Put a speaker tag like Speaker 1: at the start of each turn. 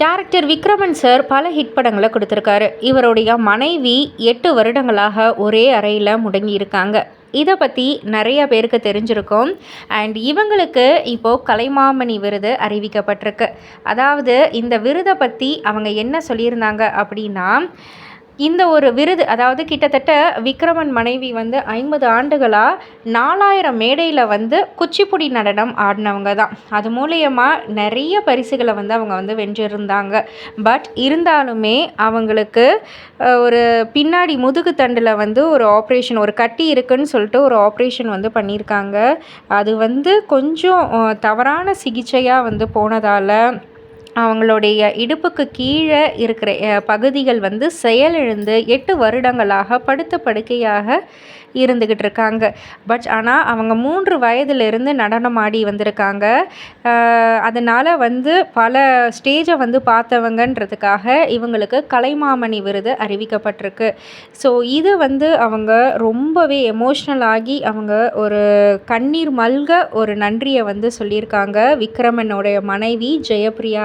Speaker 1: Director Vikraman sir பல hit படங்களை கொடுத்துருக்காரு. இவருடைய மனைவி எட்டு வருடங்களாக ஒரே அறையில் முடங்கியிருக்காங்க இதை பற்றி நிறைய பேருக்கு தெரிஞ்சிருக்கும். அண்ட் இவங்களுக்கு இப்போது கலைமாமணி விருது அறிவிக்கப்பட்டிருக்கு. அதாவது இந்த விருதை பற்றி அவங்க என்ன சொல்லியிருந்தாங்க அப்படின்னா இந்த ஒரு விருது அதாவது கிட்டத்தட்ட விக்ரமன் மனைவி வந்து ஐம்பது ஆண்டுகளாக நாலாயிரம் மேடையில் வந்து குச்சிப்புடி நடனம் ஆடினவங்க தான். அது மூலயமா நிறைய பரிசுகளை வந்து அவங்க வந்து வென்றிருந்தாங்க. பட் இருந்தாலுமே அவங்களுக்கு ஒரு பின்னாடி முதுகு தண்டில் வந்து ஒரு ஆப்ரேஷன் ஒரு கட்டி இருக்குன்னு சொல்லிட்டு ஒரு ஆப்ரேஷன் வந்து பண்ணியிருக்காங்க. அது வந்து கொஞ்சம் தவறான சிகிச்சையாக வந்து போனதால் அவங்களுடைய இடுப்புக்கு கீழே இருக்கிற பகுதிகள் வந்து செயலிழந்து எட்டு வருடங்களாக படுத்த படுக்கையாக இருந்துக்கிட்டு இருக்காங்க. பட் ஆனால் அவங்க மூன்று வயதிலிருந்து நடனம் ஆடி வந்திருக்காங்க. அதனால் வந்து பல ஸ்டேஜை வந்து பார்த்தவங்கன்றதுக்காக இவங்களுக்கு கலைமாமணி விருது அறிவிக்கப்பட்டிருக்கு. ஸோ இது வந்து அவங்க ரொம்பவே எமோஷ்னல் ஆகி அவங்க ஒரு கண்ணீர் மல்க ஒரு நன்றியை வந்து சொல்லியிருக்காங்க. விக்ரமனுடைய மனைவி ஜெயப்ரியா